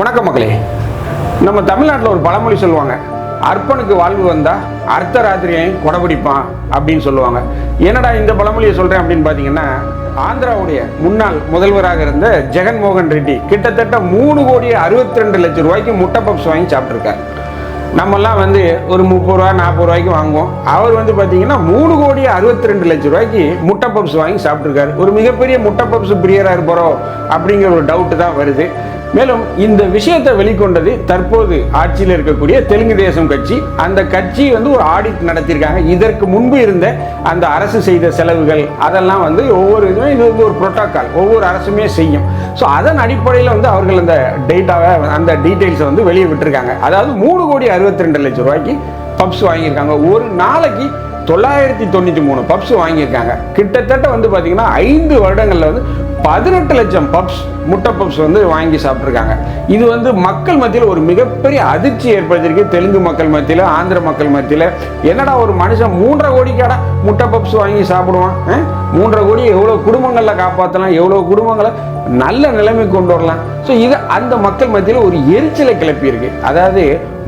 வணக்கம் மக்களே. நம்ம தமிழ்நாட்டில் ஒரு பழமொழி சொல்லுவாங்க. அர்ப்பனுக்கு வாழ்வு வந்தால் அர்த்த ராத்திரியையும் கொடைபிடிப்பான் அப்படின்னு சொல்லுவாங்க. என்னடா இந்த பழமொழியை சொல்கிறேன் அப்படின்னு பார்த்தீங்கன்னா ஆந்திராவுடைய முன்னாள் முதல்வராக இருந்த ஜெகன்மோகன் ரெட்டி கிட்டத்தட்ட மூணு கோடி அறுபத்தி ரெண்டு லட்சம் ரூபாய்க்கு முட்டை பப்ஸ் வாங்கி சாப்பிட்ருக்காரு நம்மெல்லாம் வந்து ஒரு முப்பது ரூபா நாற்பது ரூபாய்க்கு வாங்குவோம். அவர் வந்து பார்த்தீங்கன்னா மூணு கோடி அறுபத்தி ரெண்டு லட்சம் ரூபாய்க்கு முட்டை பப்ஸ் வாங்கி சாப்பிட்ருக்காரு ஒரு மிகப்பெரிய முட்டை பப்ஸ் பிரியராக இருப்பாரோ அப்படிங்கிற ஒரு டவுட்டு தான் வருது. மேலும் இந்த விஷயத்தை வெளிக்கொண்டது தற்போது ஆட்சியில் இருக்கக்கூடிய தெலுங்கு தேசம் கட்சி. அந்த கட்சி வந்து ஒரு ஆடிட் நடத்தியிருக்காங்க. இதற்கு முன்பு இருந்த அந்த அரசு செய்த செலவுகள் அதெல்லாம் வந்து ஒவ்வொரு இதுவும் இது வந்து ஒரு புரோட்டோக்கால் ஒவ்வொரு அரசுமே செய்யும். ஸோ அதன் அடிப்படையில் வந்து அவர்கள் அந்த டேட்டாவை அந்த டீட்டெயில்ஸை வந்து வெளியே விட்டுருக்காங்க. அதாவது மூணு கோடி அறுபத்தி ரெண்டு லட்சம் ரூபாய்க்கு பப்ஸ் வாங்கியிருக்காங்க. ஒரு நாளைக்கு தொள்ளாயிரத்தி தொண்ணூற்றி மூணு பப்ஸ் வாங்கியிருக்காங்க. கிட்டத்தட்ட வந்து பார்த்தீங்கன்னா ஐந்து வருடங்களில் வந்து பதினெட்டு லட்சம் பப்ஸ் முட்டை பப்ஸ் வந்து வாங்கி சாப்பிட்ருக்காங்க இது வந்து மக்கள் மத்தியில் ஒரு மிகப்பெரிய அதிர்ச்சி ஏற்படுத்தியிருக்கு. தெலுங்கு மக்கள் மத்தியில் ஆந்திர மக்கள் மத்தியில். என்னடா ஒரு மனுஷன் மூன்றரை கோடிக்காடா முட்டை பப்ஸ் வாங்கி சாப்பிடுவான் மூன்றரை கோடி எவ்வளோ குடும்பங்களில் காப்பாற்றலாம் எவ்வளோ குடும்பங்களை நல்ல நிலைமை கொண்டு வரலாம். ஸோ இது அந்த மக்கள் மத்தியில் ஒரு எரிச்சலை கிளப்பியிருக்கு. அதாவது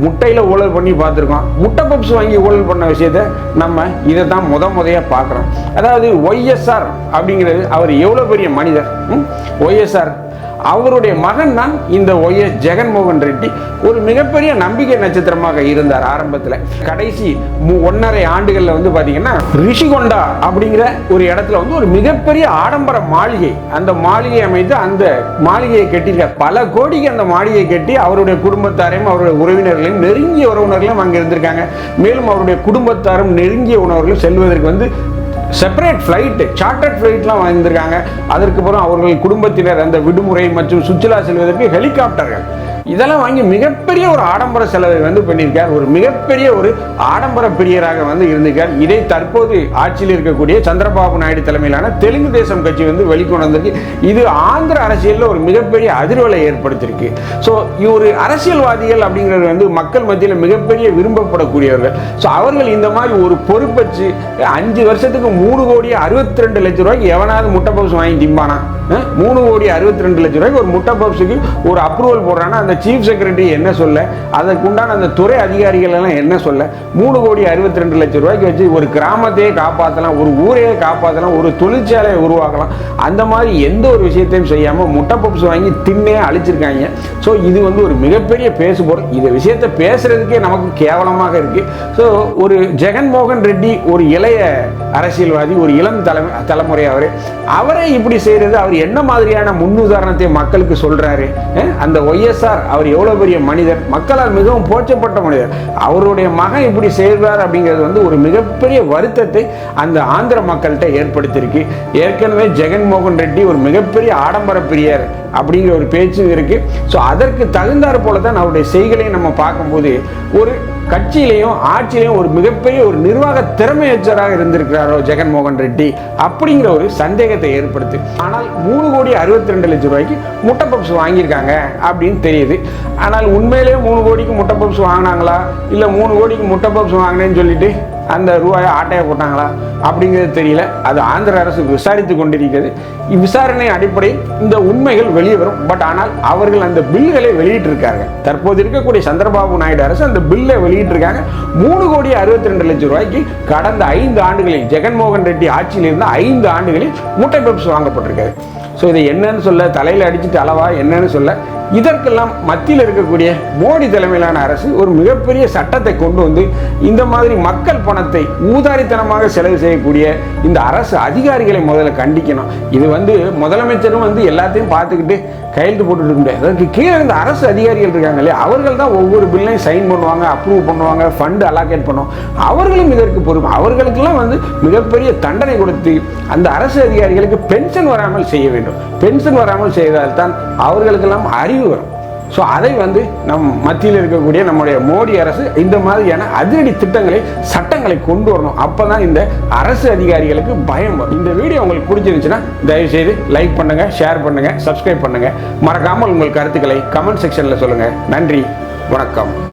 முட்டையில் ஊழல் பண்ணி பார்த்துருக்கோம். முட்டை பப்ஸ் வாங்கி ஊழல் பண்ண விஷயத்த நம்ம இதை தான் முத முதையாக பார்க்குறோம். அதாவது ஒய்எஸ்ஆர் அப்படிங்கிறது அவர் எவ்வளோ பெரிய மனிதர்? ஒய்எஸ்ஆர் அவருடைய மகன் தான் இந்த ஒய்எஸ் ஜெகன்மோகன் ரெட்டி. ஒரு மிகப்பெரிய நம்பிக்கை நட்சத்திரமாக இருந்தார் ஆரம்பத்தில். கடைசி மு- ஒன்றரை ஆண்டுகளில் வந்து பார்த்தீங்கன்னா ரிஷிகொண்டா அப்படிங்கிற ஒரு இடத்துல வந்து ஒரு மிகப்பெரிய ஆடம்பர மாளிகை. அந்த மாளிகை அமைத்து அந்த மாளிகையை கட்டியிருக்கார். பல கோடிக்கு அந்த மாளிகையை கட்டி அவருடைய குடும்பத்தாரையும் அவருடைய உறவினர்களையும் நெருங்கிய உறவினர்களையும் அங்கே இருந்திருக்காங்க. மேலும் அவருடைய குடும்பத்தாரும் நெருங்கிய உணவர்களும் செல்வதற்கு வந்து செப்பரேட் ஃப்ளைட்டு சார்ட்டர்ட் ஃப்ளைட்லாம் வாங்கியிருக்காங்க அதற்கு அப்புறம் அவர்கள் குடும்பத்தினர் அந்த விடுமுறை மற்றும் சுற்றுலா செல்வதற்கு ஹெலிகாப்டர்கள் இதெல்லாம் வாங்கி மிகப்பெரிய ஒரு ஆடம்பர செலவை வந்து பண்ணியிருக்கார். ஒரு மிகப்பெரிய ஒரு ஆடம்பர பிரியராக வந்து இருந்திருக்கார். இதை தற்போது ஆட்சியில் இருக்கக்கூடிய சந்திரபாபு நாயுடு தலைமையிலான தெலுங்கு தேசம் கட்சி வந்து வெளிக்கொண்டு வந்திருக்கு. இது ஆந்திர அரசியலில் ஒரு மிகப்பெரிய அதிர்வலை ஏற்படுத்தியிருக்கு. ஸோ ஒரு அரசியல்வாதிகள் அப்படிங்கிறது வந்து மக்கள் மத்தியில் மிகப்பெரிய விரும்பப்படக்கூடியவர்கள். ஸோ அவர்கள் இந்த மாதிரி ஒரு பொறுப்பச்சு அஞ்சு வருஷத்துக்கு மூணு கோடி அறுபத்தி ரெண்டு லட்சம் ரூபாய்க்கு எவனாவது முட்டை பப்ஸ் வாங்கி திம்பானா? மூணு கோடி அறுபத்தி ரெண்டு லட்சம் ரூபாய்க்கு ஒரு முட்டை பப்ஸுக்கு ஒரு அப்ரூவல் போடுறான்னா அந்த சீஃப் செக்ரட்டரி என்ன சொல்ல அதற்குண்டான அந்த துறை அதிகாரிகள் எல்லாம் என்ன சொல்ல மூணு கோடி அறுபத்தி ரெண்டு லட்சம் ரூபாய்க்கு வச்சு ஒரு கிராமத்தையே காப்பாற்றலாம் ஒரு ஊரையே காப்பாற்றலாம் ஒரு தொழிற்சாலையை உருவாக்கலாம். அந்த மாதிரி எந்த ஒரு விஷயத்தையும் செய்யாமல் முட்டை பப்ஸ் வாங்கி தின்னே அழிச்சிருக்காங்க. ஸோ இது வந்து ஒரு மிகப்பெரிய பேசுபொருள் இந்த விஷயத்தை பேசுறதுக்கே நமக்கு கேவலமாக இருக்கு. ஸோ ஒரு ஜெகன்மோகன் ரெட்டி ஒரு இளைய அரசியல்வாதி ஒரு இளம் தலைமை தலைமுறை அவர் அவரே இப்படி செய்யறது அவர் என்ன மாதிரியான முன்னுதாரணத்தை மக்களுக்கு சொல்கிறாரு அந்த ஒய்எஸ்ஆர் அவர் எவ்வளவு பெரிய மனிதர்? மக்களால் மிகவும் போற்றப்பட்ட மனிதர். அவருடைய மகன் இப்படி செய்கிறார் அப்படிங்கிறது வந்து ஒரு மிகப்பெரிய வருத்தத்தை அந்த ஆந்திர மக்கள்கிட்ட ஏற்படுத்தியிருக்கு. ஏற்கனவே ஜெகன்மோகன் ரெட்டி ஒரு மிகப்பெரிய ஆடம்பர பிரியர் அப்படிங்கிற ஒரு பேச்சும் இருக்கு. ஸோ அதற்கு தகுந்தாற் போல தான் அவருடைய செய்களையும் நம்ம பார்க்கும்போது ஒரு கட்சியிலையும் ஆட்சியிலையும் ஒரு மிகப்பெரிய ஒரு நிர்வாக திறமையற்றராக இருந்திருக்கிறாரோ ஜெகன்மோகன் ரெட்டி அப்படிங்கிற ஒரு சந்தேகத்தை ஏற்படுத்து. ஆனால் மூணு கோடி அறுபத்தி ரெண்டு லட்சம் ரூபாய்க்கு முட்டை பப்ஸ் வாங்கியிருக்காங்க அப்படின்னு தெரியுது. தெரியுது ஆனால் உண்மையிலே மூணு கோடிக்கு முட்டை பப்ஸ் வாங்கினாங்களா? இல்லை மூணு கோடிக்கு முட்டை பப்ஸ் வாங்கினேன்னு சொல்லிட்டு அந்த ரூபாயை ஆட்டையை போட்டாங்களா? அப்படிங்கிறது தெரியல. அது ஆந்திர அரசு விசாரித்து கொண்டிருக்கிறது. இவ்விசாரணை அடிப்படையில் இந்த உண்மைகள் வெளியே வரும். பட் ஆனால் அவர்கள் அந்த பில்களை வெளியிட்டிருக்காங்க. தற்போது இருக்கக்கூடிய சந்திரபாபு நாயுடு அரசு அந்த பில்லை வெளியிட்டிருக்காங்க. மூணு கோடி அறுபத்தி ரெண்டு லட்சம் ரூபாய்க்கு கடந்த ஐந்து ஆண்டுகளில் ஜெகன்மோகன் ரெட்டி ஆட்சியில் இருந்த ஐந்து ஆண்டுகளில் முட்டை பெப்ஸ் வாங்கப்பட்டிருக்காரு. ஸோ இதை என்னன்னு சொல்ல தலையில் அடிச்சுட்டு அளவா என்னன்னு சொல்ல இதற்கெல்லாம் மத்தியில் இருக்கக்கூடிய மோடி தலைமையிலான அரசு ஒரு மிகப்பெரிய சட்டத்தை கொண்டு வந்து இந்த மாதிரி மக்கள் பணத்தை ஊதாரித்தனமாக செலவு செய்யக்கூடிய இந்த அரசு அதிகாரிகளை முதல்ல கண்டிக்கணும். இது வந்து முதலமைச்சரும் வந்து எல்லாத்தையும் பார்த்துக்கிட்டு கையெழுத்து போட்டுட்டு இருக்க முடியாது. அதற்கு கீழே இருந்த அரசு அதிகாரிகள் இருக்காங்க இல்லையா அவர்கள் தான் ஒவ்வொரு பில்லையும் சைன் பண்ணுவாங்க அப்ரூவ் பண்ணுவாங்க ஃபண்டு அலாகேட் பண்ணுவோம் அவர்களும் இதற்கு பொறுப்பு. அவர்களுக்கெல்லாம் வந்து மிகப்பெரிய தண்டனை கொடுத்து அந்த அரசு அதிகாரிகளுக்கு பென்ஷன் வராமல் செய்ய வேண்டும். பென்ஷன் வராமல் செய்தால்தான் அவர்களுக்கெல்லாம் அறிவு வரும். ஸோ அதை வந்து நம் மத்தியில் இருக்கக்கூடிய நம்முடைய மோடி அரசு இந்த மாதிரியான அதிரடி திட்டங்களை சட்டங்களை கொண்டு வரணும். அப்போ தான் இந்த அரசு அதிகாரிகளுக்கு பயம் வரும். இந்த வீடியோ உங்களுக்கு பிடிச்சிருந்துச்சுன்னா தயவுசெய்து லைக் பண்ணுங்கள் ஷேர் பண்ணுங்க சப்ஸ்கிரைப் பண்ணுங்க. மறக்காமல் உங்கள் கருத்துக்களை கமெண்ட் செக்ஷனில் சொல்லுங்க. நன்றி வணக்கம்.